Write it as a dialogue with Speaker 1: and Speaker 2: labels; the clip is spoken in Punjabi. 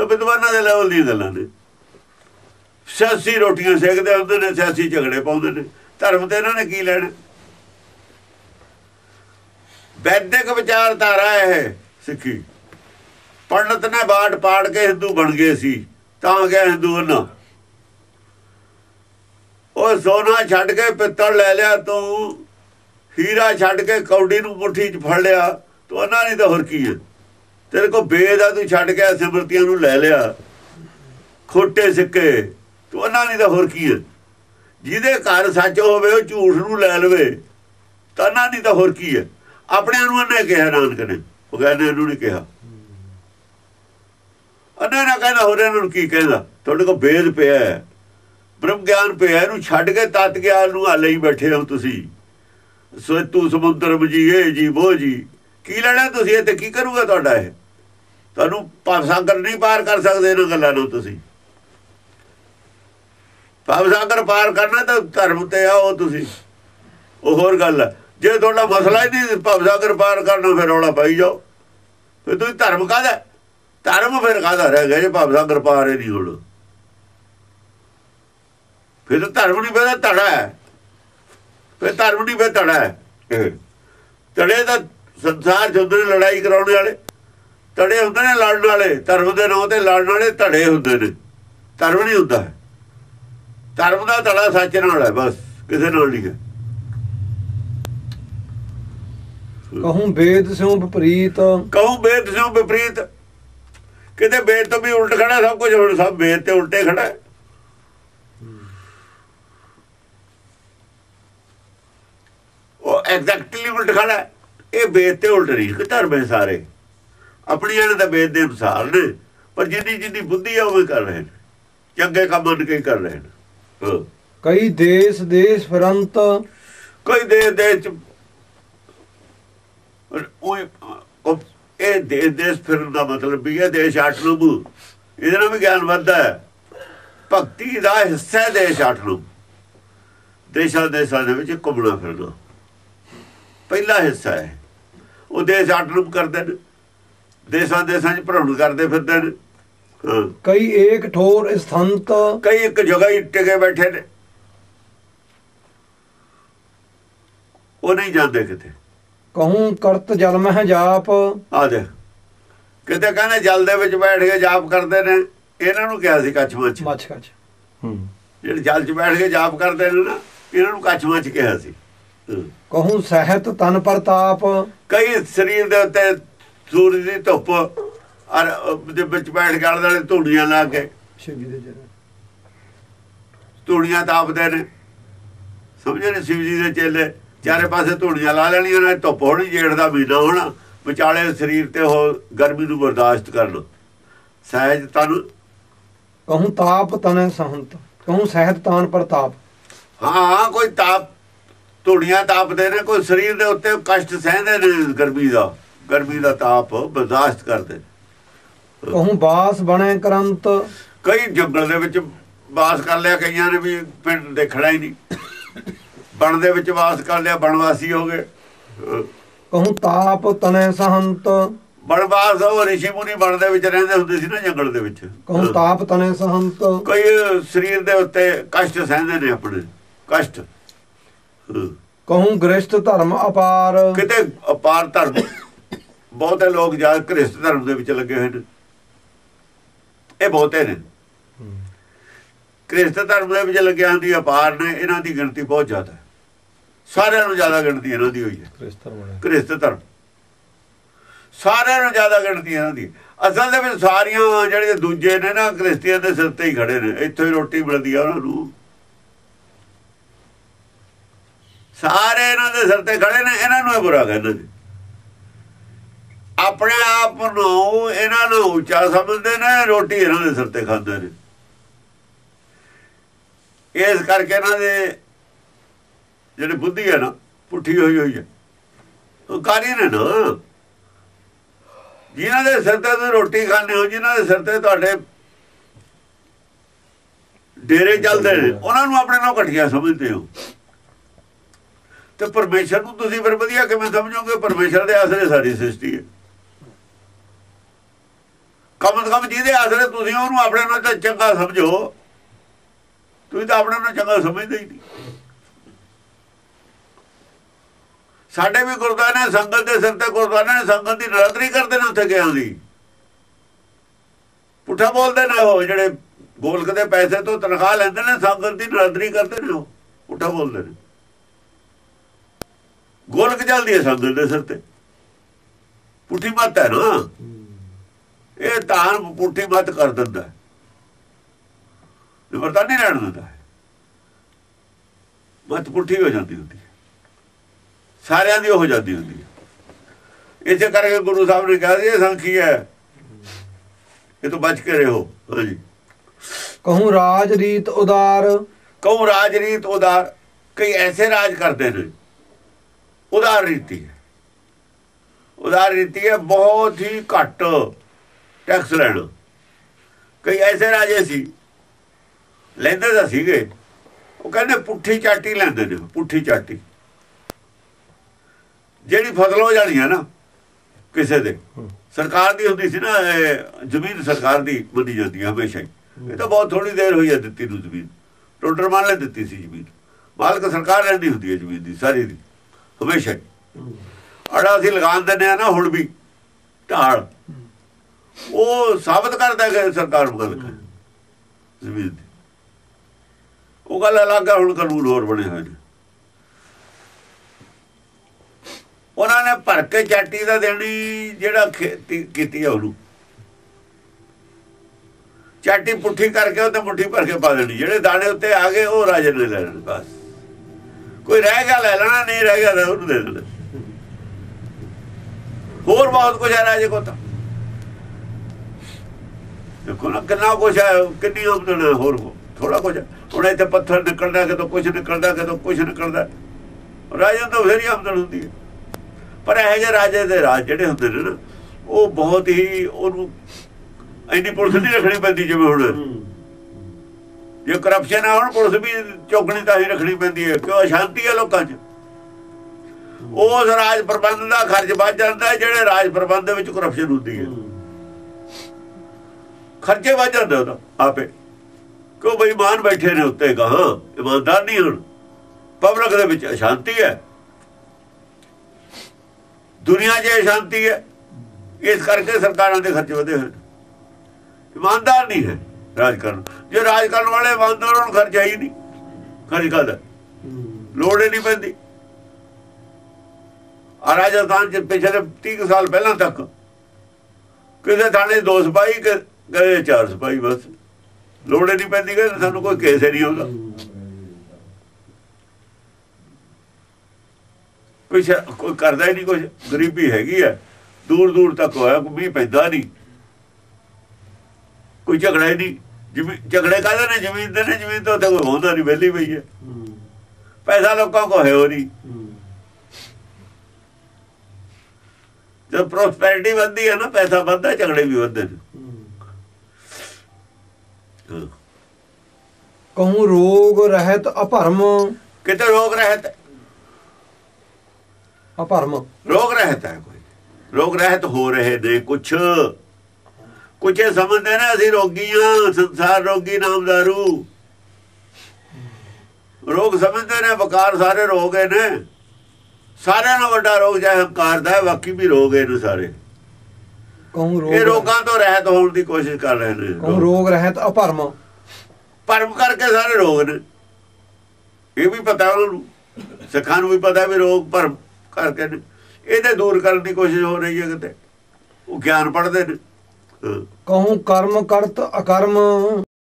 Speaker 1: ਤਾਂ ਵਿਦਵਾਨਾਂ ਦੇ ਲੈਵਲ ਦੀਆਂ ਗੱਲਾਂ ਨੇ। ਸਿਆਸੀ ਰੋਟੀਆਂ ਸੇਕਦੇ ਹੁੰਦੇ ਨੇ, ਸਿਆਸੀ ਝਗੜੇ ਪਾਉਂਦੇ ਨੇ। ਧਰਮ ਤੇ ਇਹਨਾਂ ਨੇ ਕੀ ਲੈਣਾ? ਵੈਦਿਕ ਵਿਚਾਰਧਾਰਾ ਇਹ ਸਿੱਖੀ। ਪੰਡਤ ਨੇ ਬਾਟ ਪਾੜ ਕੇ ਹਿੰਦੂ ਬਣ ਗਏ ਸੀ, ਤਾਂ ਗਿਆ ਹਿੰਦੂ ਨਾ ਉਹ ਸੋਨਾ ਛੱਡ ਕੇ ਪਿੱਤਲ ਲੈ ਲਿਆ, ਤੂੰ ਹੀਰਾ ਛੱਡ ਕੇ ਕੌਡੀ ਨੂੰ ਮੁੱਠੀ 'ਚ ਫੜ ਲਿਆ, ਤੂੰ ਉਹਨਾਂ ਨਹੀਂ ਤਾਂ ਹੋਰ ਕੀ ਹੈ? ਤੇਰੇ ਕੋ ਬੇਦ ਆ ਤੂੰ ਛੱਡ ਕੇ ਸਿਮਰਤੀਆਂ ਨੂੰ ਲੈ ਲਿਆ। ਖੋਟੇ ਸਿੱਕੇ, ਤੂੰ ਉਹਨਾਂ ਨਹੀਂ ਤਾਂ ਹੋਰ ਕੀ ਹੈ? ਜਿਹਦੇ ਘਰ ਸੱਚ ਹੋਵੇ, ਉਹ ਝੂਠ ਨੂੰ ਲੈ ਲਵੇ, ਤਾਂ ਨਾ ਨਹੀਂ ਤਾਂ ਹੋਰ ਕੀ ਹੈ? ਆਪਣਿਆਂ ਨੂੰ ਉਹਨੇ ਕਿਹਾ, ਨਾਨਕ ਨੇ। ਉਹ ਕਹਿੰਦੇ, ਇਹਨੂੰ ਨਹੀਂ ਕਿਹਾ। ਉਹਨੇ ਨਾ ਕਹਿੰਦਾ, ਹੋਰ ਇਹਨਾਂ ਨੂੰ ਕੀ ਕਹਿੰਦਾ? ਤੁਹਾਡੇ ਕੋਲ ਬੇਦ ਪਿਆ ਹੈ। ਬ੍ਰਹਮ ਗਿਆਨ ਪਿਆ ਇਹਨੂੰ ਛੱਡ ਕੇ ਤਤ ਗਿਆਨ ਨੂੰ ਹਾਲੇ ਹੀ ਬੈਠੇ ਹੋ ਤੁਸੀਂ। ਸੋ ਤੂੰ ਸਮੁੰਦਰ ਬਜੀਏ ਜੀ, ਬੋ ਜੀ। ਕੀ ਲੈਣਾ ਤੁਸੀਂ ਇਹ ਤੇ ਕੀ ਕਰੂਗਾ ਤੁਹਾਡਾ ਇਹ? ਤੁਹਾਨੂੰ ਭਵ ਸਾਗਰ ਨਹੀਂ ਪਾਰ ਕਰ ਸਕਦੇ ਇਹਨਾਂ ਗੱਲਾਂ ਨੂੰ ਤੁਸੀਂ। ਭਵ ਸਾਗਰ ਪਾਰ ਕਰਨਾ ਤਾਂ ਧਰਮ ਤੇ ਆਓ ਤੁਸੀਂ। ਉਹ ਹੋਰ ਗੱਲ ਹੈ। ਜੇ ਤੁਹਾਡਾ ਮਸਲਾ ਹੀ ਨਹੀਂ ਭਵ ਸਾਗਰ ਪਾਰ ਕਰਨਾ ਫਿਰ ਰੌਲਾ ਪਾਈ ਜਾਓ। ਫਿਰ ਤੁਸੀਂ ਧਰਮ ਕਾਹਦਾ ਧਰਮ ਫਿਰ ਕਾਹਦਾ ਰਹਿ ਗਿਆ ਜੇ ਭਵ ਸਾਗਰ ਪਾਰ ਹੀ ਨਹੀਂ ਹੁਣ। ਫਿਰ ਤਾਂ ਧਰਮ ਨਹੀਂ ਫਿਰ ਧੜਾ ਹੈ। ਫਿਰ ਧਰਮ ਨਹੀਂ ਫਿਰ ਧੜਾ ਹੈ। ਧੜੇ ਦਾ ਸੰਸਾਰ ਨੇ ਲੜਾਈ ਕਰਾਉਣ ਵਾਲੇ। ਧੜੇ ਹੁੰਦੇ ਨੇ ਲੜਨ ਵਾਲੇ ਧਰਮ ਦੇ ਨਾਂ ਤੇ ਲੜਨ ਵਾਲੇ ਧੜੇ ਹੁੰਦੇ ਨੇ। ਧਰਮ ਨਹੀਂ ਹੁੰਦਾ। ਧਰਮ ਦਾ ਧੜਾ ਸੱਚ ਨਾਲ ਹੈ ਬਸ ਕਿਸੇ ਨਾਲ ਨਹੀਂ ਹੈ।
Speaker 2: ਕਹੂੰ ਵੇਦ ਸਿਉ ਵਿਪਰੀਤ।
Speaker 1: ਕਹੂੰ ਵੇਦ ਸਿਓ ਵਿਪਰੀਤ। ਕਿਤੇ ਵੇਦ ਤੋਂ ਵੀ ਉਲਟ ਖੜਾ ਸਭ ਕੁਝ ਹੁਣ ਸਭ ਵੇਦ ਤੇ ਉਲਟੇ ਖੜਾ ਹੈ। ਉਹ ਐਗਜ਼ੈਕਟਲੀ ਉਲਟ ਖੜਾ ਹੈ। ਇਹ ਵੇਦ ਤੇ ਉਲਟ ਨਹੀਂ ਕਿ ਧਰਮ ਹੈ ਸਾਰੇ। ਆਪਣੀਆਂ ਨੇ ਤਾਂ ਵੇਦ ਦੇ ਅਨੁਸਾਰ ਨੇ। ਪਰ ਜਿੰਨੀ ਜਿੰਨੀ ਬੁੱਧੀ ਆ ਉਹ ਕਰ ਰਹੇ ਨੇ। ਚੰਗੇ ਕੰਮ ਮੰਨ ਕੇ ਕਰ ਰਹੇ ਨੇ।
Speaker 2: ਕਈ ਦੇਸ ਦੇਸ ਫਿਰੰਤ।
Speaker 1: ਕੋਈ ਦੇਸ਼ ਦੇਸ਼ ਚ ਉਹ ਇਹ ਦੇਸ਼ ਦੇਸ਼ ਫਿਰਨ ਦਾ ਮਤਲਬ ਵੀ ਹੈ ਦੇਸ਼ ਅੱਠ ਨੂੰ ਇਹਦੇ ਨਾਲ ਵੀ ਗਿਆਨ ਵੱਧਦਾ ਹੈ। ਭਗਤੀ ਦਾ ਹਿੱਸਾ ਦੇਸ਼ ਅੱਠ ਨੂੰ ਦੇਸ਼ਾਂ ਦੇਸ਼ਾਂ ਦੇ ਵਿੱਚ ਘੁੰਮਣਾ ਫਿਰਨਾ। ਪਹਿਲਾ ਹਿੱਸਾ ਹੈ। ਉਹ ਦੇਸ਼ ਅੱਠ ਨੂੰ ਕਰਦੇ ਨੇ। ਦੇਸ਼ਾਂ ਦੇਸ਼ਾਂ 'ਚ ਭ੍ਰਮਣ ਕਰਦੇ ਫਿਰਦੇ ਨੇ। ਹਾਂ।
Speaker 2: ਕਈ ਏਕ ਠੋਰ ਸਥੰਤ
Speaker 1: ਕਈ ਇੱਕ ਜਗ੍ਹਾ ਹੀ ਟਿਕੇ ਬੈਠੇ ਨੇ। ਉਹ ਨਹੀਂ ਜਾਂਦੇ ਕਿਤੇ।
Speaker 2: ਕਹੂੰ ਕਰਤ ਜਨਮ ਹੈ ਜਾਪ।
Speaker 1: ਆ ਦੇ ਕਿਤੇ ਕਹਿੰਦੇ ਜਲ ਦੇ ਵਿੱਚ ਬੈਠ ਕੇ ਜਾਪ ਕਰਦੇ ਨੇ। ਇਹਨਾਂ ਨੂੰ ਕਿਹਾ ਸੀ ਕੱਛ ਮੱਛ।
Speaker 2: ਮੱਛ ਕੱਛ। ਹੂੰ।
Speaker 1: ਜਿਹੜੇ ਜਲ 'ਚ ਬੈਠ ਕੇ ਜਾਪ ਕਰਦੇ ਨੇ ਨਾ ਇਹਨਾਂ ਨੂੰ ਕੱਛ ਮੱਛ ਕਿਹਾ ਸੀ।
Speaker 2: ਕਹੂੰ ਸਹਿਤ ਤਨ ਪ੍ਰਤਾਪ।
Speaker 1: ਕਈ ਸਰੀਰ ਦੇ ਉੱਤੇ ਸੂਰਜ ਦੀ ਧੁੱਪ ਔਰ ਦੇ ਵਿੱਚ ਬੈਠ ਆਲੇ ਦੁਆਲੇ ਧੂੜੀਆਂ ਲਾ ਕੇ।
Speaker 2: ਸ਼ਿਵ ਜੀ ਦੇ ਜਨਮ
Speaker 1: ਧੂੜੀਆਂ ਤਾਪਦੇ ਨੇ। ਸਮਝੇ ਨੇ ਸ਼ਿਵ ਜੀ ਦੇ ਚੇਲੇ? ਚਾਰੇ ਪਾਸੇ ਧੂੜੀਆਂ ਲਾ ਲੈਣੀਆਂ ਨੇ ਧੁੱਪ ਹੋਣੀ ਜੇੜ ਦਾ ਮਹੀਨਾ ਹੋਣਾ। ਵਿਚਾਲੇ ਸਰੀਰ ਤੇ ਉਹ ਗਰਮੀ ਨੂੰ ਬਰਦਾਸ਼ਤ ਕਰਨ ਸਹਿਜ ਤਨ।
Speaker 2: ਕਹੂੰ ਤਾਪ ਤਨ ਸਹੰਤ ਕਹੂੰ ਸਹਿਤ ਤਾਨ ਪ੍ਰਤਾਪ
Speaker 1: ਹਾਂ ਕੋਈ ਤਾਪ ਧੂੜੀਆਂ ਤਾਪਦੇ ਨੇ ਕੋਈ ਸਰੀਰ ਦੇ ਉੱਤੇ ਕਸ਼ਟ ਸਹਿੰਦੇ ਨੇ ਗਰਮੀ ਦਾ। ਗਰਮੀ ਦਾ ਤਾਪ ਬਰਦਾਸ਼ਤ ਕਰਦੇ।
Speaker 2: ਕਹੂੰ ਬਾਸ ਬਣੇ ਕਰੰਤ।
Speaker 1: ਕਈ ਜੰਗਲ ਦੇ ਵਿੱਚ ਵਾਸ ਕਰ ਲਿਆ ਕਈਆਂ ਨੇ ਵੀ ਪਿੰਡ ਦੇਖਣਾ ਹੀ ਨਹੀਂ। ਬਣ ਦੇ ਵਿੱਚ ਵਾਸ ਕਰ ਲਿਆ ਬਣਵਾਸੀ ਹੋ ਗਏ।
Speaker 2: ਕਹੂੰ ਤਾਪ ਤਨੈ ਸਹੰਤ।
Speaker 1: ਬਣਵਾਸ ਉਹ ਰਿਸ਼ੀ ਮੁਨੀ ਬਣ ਦੇ ਵਿੱਚ ਰਹਿੰਦੇ ਹੁੰਦੇ ਸੀ ਨਾ ਜੰਗਲ ਦੇ ਵਿੱਚ।
Speaker 2: ਕਹੂੰ ਤਾਪ ਤਨੈ ਸਹੰਤ।
Speaker 1: ਕਈ ਸਰੀਰ ਦੇ ਉੱਤੇ ਕਸ਼ਟ ਸਹਿੰਦੇ ਨੇ ਆਪਣੇ ਕਸ਼ਟ।
Speaker 2: ਕਹੂੰ ਗ੍ਰਸਤ ਧਰਮ ਅਪਾਰ।
Speaker 1: ਕਿਤੇ ਅਪਾਰ ਧਰਮ ਬਹੁਤੇ ਲੋਕ ਜਾ ਕ੍ਰਿਸਤ ਧਰਮ ਦੇ ਵਿੱਚ ਲੱਗੇ ਹੋਏ ਨੇ। ਇਹ ਬਹੁਤੇ ਨੇ। ਕ੍ਰਿਸਤ ਧਰਮ ਦੇ ਵਿੱਚ ਲੱਗੇ ਹੁੰਦੀ ਅਪਾਰ ਨੇ ਇਹਨਾਂ ਦੀ ਗਿਣਤੀ ਬਹੁਤ ਜ਼ਿਆਦਾ ਹੈ। ਸਾਰਿਆਂ ਨੂੰ ਜ਼ਿਆਦਾ ਗਿਣਤੀ ਇਹਨਾਂ ਦੀ ਹੋਈ ਹੈ। ਕ੍ਰਿਸਤ ਧਰਮ ਸਾਰਿਆਂ ਨੂੰ ਜ਼ਿਆਦਾ ਗਿਣਤੀ ਇਹਨਾਂ ਦੀ ਅਸਲ ਦੇ ਵਿੱਚ ਸਾਰੀਆਂ ਜਿਹੜੇ ਦੂਜੇ ਨੇ ਨਾ ਕ੍ਰਿਸਤੀਅਨ ਦੇ ਸਿਰ ਤੇ ਹੀ ਖੜੇ ਨੇ। ਇੱਥੋਂ ਹੀ ਰੋਟੀ ਮਿਲਦੀ ਆ ਉਹਨਾਂ ਨੂੰ। ਸਾਰੇ ਇਹਨਾਂ ਦੇ ਸਿਰ ਤੇ ਖੜੇ ਨੇ ਇਹਨਾਂ ਨੂੰ ਹੀ ਬੁਰਾ ਕਹਿੰਦੇ ਨੇ। ਆਪਣੇ ਆਪ ਨੂੰ ਇਹਨਾਂ ਨੂੰ ਉੱਚਾ ਸਮਝਦੇ ਨੇ, ਰੋਟੀ ਇਹਨਾਂ ਦੇ ਸਿਰ ਤੇ ਖਾਂਦੇ ਨੇ। ਇਸ ਕਰਕੇ ਇਹਨਾਂ ਦੇ ਜਿਹੜੇ ਬੁੱਧੀ ਹੈ ਨਾ, ਪੁੱਠੀ ਹੋਈ ਹੋਈ ਹੈ। ਉਹ ਕਾਰੀ ਨੇ ਨਾ। ਜਿਨ੍ਹਾਂ ਦੇ ਸਿਰ ਤੇ ਤੁਸੀਂ ਰੋਟੀ ਖਾਂਦੇ ਹੋ, ਜਿਨ੍ਹਾਂ ਦੇ ਸਿਰ ਤੇ ਤੁਹਾਡੇ ਡੇਰੇ ਚੱਲਦੇ ਨੇ, ਉਹਨਾਂ ਨੂੰ ਆਪਣੇ ਨਾਲ ਘਟੀਆ ਸਮਝਦੇ ਹੋ। ਤੇ ਪਰਮੇਸ਼ਰ ਨੂੰ ਤੁਸੀਂ ਫਿਰ ਵਧੀਆ ਕਿਵੇਂ ਸਮਝੋਗੇ? ਪਰਮੇਸ਼ਰ ਦੇ ਆਸਰੇ ਸਾਡੀ ਸ੍ਰਿਸ਼ਟੀ ਹੈ। ਕਮ ਤੋਂ ਕਮ ਜਿਹਦੇ ਆਸਰੇ ਤੁਸੀਂ ਉਹਨੂੰ ਆਪਣੇ ਨਾਲ ਤਾਂ ਚੰਗਾ ਸਮਝੋ। ਤੁਸੀਂ ਤਾਂ ਆਪਣੇ ਨਾਲ ਚੰਗਾ ਸਮਝਦੇ ਹੀ ਨਹੀਂ। ਸਾਡੇ ਵੀ ਗੁਰਦੁਆਰੇ ਸੰਗਤ ਦੇ ਸਿਰ ਤੇ ਗੁਰਦੁਆਰੇ ਨੇ ਸੰਗਤ ਦੀ ਨਰਾਦਰੀ ਕਰਦੇ ਨੇ ਉੱਥੇ ਗਿਆ ਦੀ। ਪੁੱਠਾ ਬੋਲਦੇ ਨੇ ਉਹ ਜਿਹੜੇ ਗੋਲਕ ਦੇ ਪੈਸੇ ਤੋਂ ਤਨਖਾਹ ਲੈਂਦੇ ਨੇ, ਸੰਗਤ ਦੀ ਨਰਾਦਰੀ ਕਰਦੇ ਨੇ ਉਹ। ਪੁੱਠਾ ਬੋਲਦੇ ਨੇ। ਗੋਲਕ ਚੱਲਦੀ ਹੈ ਸੰਗਤ ਦੇ ਸਿਰ ਤੇ। ਪੁੱਠੀ ਮੱਤ ਹੈ ਨਾ। ਇਹ ਤਾਂ ਪੁੱਠੀ ਮੱਤ ਕਰ ਦਿੰਦਾ ਹੈ। ਨਿਮਰਤਾ ਨਹੀਂ ਰਹਿਣ ਦਿੰਦਾ ਮੱਤ ਪੁੱਠੀ ਹੋ ਜਾਂਦੀ ਹੁੰਦੀ ਸਾਰਿਆਂ ਦੀ ਹੋ ਜਾਂਦੀ ਹੁੰਦੀ ਹੈ। ਇਸੇ ਕਰਕੇ ਗੁਰੂ ਸਾਹਿਬ ਨੇ ਕਿਹਾ ਇਹ ਸੰਖੀ ਹੈ। ਇਹ ਤੋਂ ਬਚ ਕੇ ਰਹੋ ਹਾਂਜੀ
Speaker 2: ਕਹੂੰ ਰਾਜ ਰੀਤ ਉਦਾਰ।
Speaker 1: ਕਉ ਰਾਜਨੀਤ ਉਦਾਰ। ਕਈ ਐਸੇ ਰਾਜ ਕਰਦੇ ਨੇ। ਉਦਾਰ ਰੀਤੀ ਹੈ। ਉਦਾਰ ਰੀਤੀ ਹੈ ਬਹੁਤ ਹੀ ਘੱਟ। ਟੈਕਸ ਲੈਣਾ ਕਈ ਐਸੇ ਰਾਜੇ ਸੀ ਲੈਂਦੇ ਤਾਂ ਸੀਗੇ। ਉਹ ਕਹਿੰਦੇ ਪੁੱਠੀ ਚਾਟੀ ਲੈਂਦੇ ਨੇ ਪੁੱਠੀ ਚਾਟੀ। ਜਿਹੜੀ ਫਸਲ ਹੋ ਜਾਣੀ ਹੈ ਨਾ ਕਿਸੇ ਦੇ। ਸਰਕਾਰ ਦੀ ਹੁੰਦੀ ਸੀ ਨਾ ਜ਼ਮੀਨ ਸਰਕਾਰ ਦੀ ਮੰਨੀ ਜਾਂਦੀ ਹੈ ਹਮੇਸ਼ਾ ਹੀ। ਇਹ ਤਾਂ ਬਹੁਤ ਥੋੜੀ ਦੇਰ ਹੋਈ ਹੈ ਦਿੱਤੀ ਨੂੰ ਜ਼ਮੀਨ। ਟੋਟਰ ਮਾਲ ਨੇ ਦਿੱਤੀ ਸੀ ਜ਼ਮੀਨ। ਮਾਲਕ ਸਰਕਾਰ ਰਹਿੰਦੀ ਹੁੰਦੀ ਹੈ ਜ਼ਮੀਨ ਦੀ ਸਾਰੀ ਦੀ ਹਮੇਸ਼ਾ ਹੀ। ਅੜਾ ਅਸੀਂ ਲਗਾਨ ਦਿੰਦੇ ਆ ਨਾ ਹੁਣ ਵੀ ਢਾਲ। ਉਹ ਸਾਬਤ ਕਰਦਾ ਕਿ ਸਰਕਾਰ ਮਾਲਕ ਹੈ ਜ਼ਮੀਨ ਦੀ। ਉਹ ਗੱਲ ਅਲੱਗ ਹੈ ਹੁਣ ਕਾਨੂੰਨ ਹੋਰ ਬਣੇ ਹੋਏ ਨੇ। ਉਹਨਾਂ ਨੇ ਭਰ ਕੇ ਚਾਟੀ ਦਾ ਦੇਣੀ, ਜਿਹੜਾ ਖੇਤੀ ਕੀਤੀ ਆ ਉਹਨੂੰ। ਚਾਟੀ ਪੁੱਠੀ ਕਰਕੇ ਉਹ ਤੇ ਮੁੱਠੀ ਭਰ ਕੇ ਪਾ ਦੇਣੀ। ਜਿਹੜੇ ਦਾਣੇ ਉੱਤੇ ਆ ਗਏ, ਉਹ ਰਾਜੇ ਨੇ ਲੈ ਲੈਣੇ, ਬਸ। ਕੋਈ ਰਹਿ ਗਿਆ, ਲੈ ਲੈਣਾ, ਨਹੀਂ ਰਹਿ ਗਿਆ ਉਹਨੂੰ ਦੇ ਦੇਣਾ। ਹੋਰ ਬਹੁਤ ਕੁਝ ਹੈ ਰਾਜੇ ਕੋਲ ਤਾਂ। ਦੇਖੋ ਨਾ ਕਿੰਨਾ ਕੁਝ ਹੈ ਕਿੰਨੀ ਆਮਦਨ ਹੈ ਹੋਰ ਥੋੜਾ ਕੁਝ। ਹੁਣ ਇੱਥੇ ਪੱਥਰ ਨਿਕਲਦਾ ਕਿਤੋਂ ਕੁਝ ਨਿਕਲਦਾ ਕਿਤੋਂ ਕੁਝ ਨਿਕਲਦਾ। ਰਾਜੇ ਤੋਂ ਫੇਰ ਹੀ ਆਮਦਨ ਹੁੰਦੀ ਹੈ। ਪਰ ਇਹ ਜਿਹੇ ਰਾਜੇ ਦੇ ਰਾਜ ਜਿਹੜੇ ਹੁੰਦੇ ਨੇ ਨਾ ਉਹ ਬਹੁਤ ਹੀ ਉਹਨੂੰ ਇੰਨੀ ਪੁਲਿਸ ਨਹੀਂ ਰੱਖਣੀ ਪੈਂਦੀ ਜਿਵੇਂ ਹੁਣ। ਜੇ ਕਰਪਸ਼ਨ ਆ ਹੁਣ ਪੁਲਿਸ ਵੀ ਚੌਕਣੀ ਤਾਂ ਹੀ ਰੱਖਣੀ ਪੈਂਦੀ ਹੈ ਕਿਉਂ? ਅਸ਼ਾਂਤੀ ਹੈ ਲੋਕਾਂ 'ਚ। ਉਸ ਰਾਜ ਪ੍ਰਬੰਧ ਦਾ ਖਰਚ ਵੱਧ ਜਾਂਦਾ ਜਿਹੜੇ ਰਾਜ ਪ੍ਰਬੰਧ ਦੇ ਵਿੱਚ ਕਰਪਸ਼ਨ ਹੁੰਦੀ ਹੈ। ਖਰਚੇ ਵੱਧ ਜਾਂਦੇ ਉਹਦਾ, ਆਪੇ। ਕਿਉਂ ਬੇਈਮਾਨ ਬੈਠੇ ਨੇ ਉੱਤੇ ਗਾਹਾਂ? ਇਮਾਨਦਾਰ ਨਹੀਂ ਹੁਣ। ਪਬਲਿਕ ਦੇ ਵਿੱਚ ਅਸ਼ਾਂਤੀ ਹੈ। ਦੁਨੀਆ 'ਚ ਅਸ਼ਾਂਤੀ ਹੈ। ਇਸ ਕਰਕੇ ਸਰਕਾਰਾਂ ਦੇ ਖਰਚੇ ਵਧੇ ਹੋਏ ਇਮਾਨਦਾਰ ਨਹੀਂ ਹੈ ਰਾਜ ਕਰਨ ਜੇ ਰਾਜ ਕਰਨ ਵਾਲੇ ਇਮਾਨਦਾਰ ਨੂੰ ਖਰਚਾ ਹੀ ਨਹੀਂ। ਖਰਚ ਕਰਦਾ ਲੋੜ ਹੀ ਨਹੀਂ ਪੈਂਦੀ। ਆ ਰਾਜਸਥਾਨ ਚ ਪਿਛਲੇ 30 ਕੁ ਸਾਲ ਪਹਿਲਾਂ ਤੱਕ ਕਿਸੇ ਥਾਣੇ ਦੋ ਸਿਪਾਹੀ ਕਿ- ਗਏ ਚਾਰ ਸਿਪਾਹੀ ਬਸ। ਲੋੜ ਹੀ ਨਹੀਂ ਪੈਂਦੀ ਕਿ ਸਾਨੂੰ ਕੋਈ ਕੇਸ ਨਹੀਂ ਆਉਂਦਾ। ਕੋਈ ਕੋਈ ਕਰਦਾ ਹੀ ਨਹੀਂ ਕੁਝ ਗਰੀਬੀ ਹੈਗੀ ਹੈ ਦੂਰ ਦੂਰ ਤੱਕ ਹੋਇਆ, ਕੋਈ ਮੀਂਹ ਪੈਂਦਾ ਨਹੀਂ। ਕੋਈ ਝਗੜਾ ਹੀ ਨਹੀਂ। ਜਿਵੇਂ ਝਗੜੇ ਕਾਹਦੇ ਨੇ? ਜ਼ਮੀਨ ਦੇ ਨੇ? ਜ਼ਮੀਨ ਤੋਂ ਉੱਥੇ ਕੋਈ ਹੁੰਦਾ ਨਹੀਂ ਵਿਹਲੀ ਪਈ ਹੈ। ਪੈਸਾ ਲੋਕਾਂ ਕੋ ਹੈ ਉਹ ਨਹੀਂ। ਜਦ ਪ੍ਰੋਸਪੈਰਿਟੀ ਵੱਧਦੀ ਹੈ ਨਾ, ਪੈਸਾ ਵੱਧਦਾ, ਝਗੜੇ ਵੀ ਵੱਧਦੇ ਨੇ।
Speaker 2: ਕਹੂੰ ਰੋਗ ਰਹਿਤ ਅਭਰਮ
Speaker 1: ਕਿਤੇ ਰੋਗ ਰਹਿਤ?
Speaker 2: ਅਭਰਮ
Speaker 1: ਰੋਗ ਰਹਿਤ ਹੈ ਕੋਈ। ਰੋਗ ਰਹਿਤ ਹੋ ਰਹੇ ਨੇ ਕੁਛ। ਕੁਛ ਇਹ ਸਮਝਦੇ ਨੇ ਅਸੀਂ ਰੋਗੀਆਂ ਸੰਸਾਰ ਰੋਗੀ ਨਾਮਦਾਰੂ। ਰੋਗ ਸਮਝਦੇ ਨੇ ਬਕਾਰ ਸਾਰੇ ਰੋਗ ਹੀ ਨੇ। ਸਾਰਿਆਂ ਨਾਲੋਂ ਵੱਡਾ ਰੋਗ ਚਾਹੇ ਹੰਕਾਰ ਦਾ ਹੈ ਬਾਕੀ ਵੀ ਰੋਗ ਹੀ ਨੇ ਸਾਰੇ।
Speaker 2: ਕਹੂੰ
Speaker 1: ਇਹ
Speaker 2: ਰੋਗ
Speaker 1: ਰੋਗਾਂ ਤੋਂ ਰਹਿਤ ਹੋਣ ਦੀ ਕੋਸ਼ਿਸ਼ ਕਰ ਰਹੇ ਨੇ
Speaker 2: ਕਹੂੰ ਰੋਗ ਰਹਿਤ ਅਭਰਮ
Speaker 1: ਪਰਮ ਕਰਕੇ ਸਾਰੇ ਰੋਗ ਨੇ। ਇਹ ਵੀ ਪਤਾ ਉਹਨਾਂ ਨੂੰ ਸਿੱਖਾਂ ਨੂੰ ਵੀ ਪਤਾ ਵੀ ਰੋਗ ਭਰਮ ਕਰਕੇ ਨੇ। ਇਹਦੇ ਦੂਰ ਕਰਨ ਦੀ ਕੋਸ਼ਿਸ਼ ਹੋ ਰਹੀ ਹੈ ਕਿਤੇ। ਉਹ ਗਿਆਨ ਪੜ੍ਹਦੇ ਨੇ।
Speaker 2: ਕਹੂੰ ਕਰਮ ਕਰਤ ਅਕਰਮ।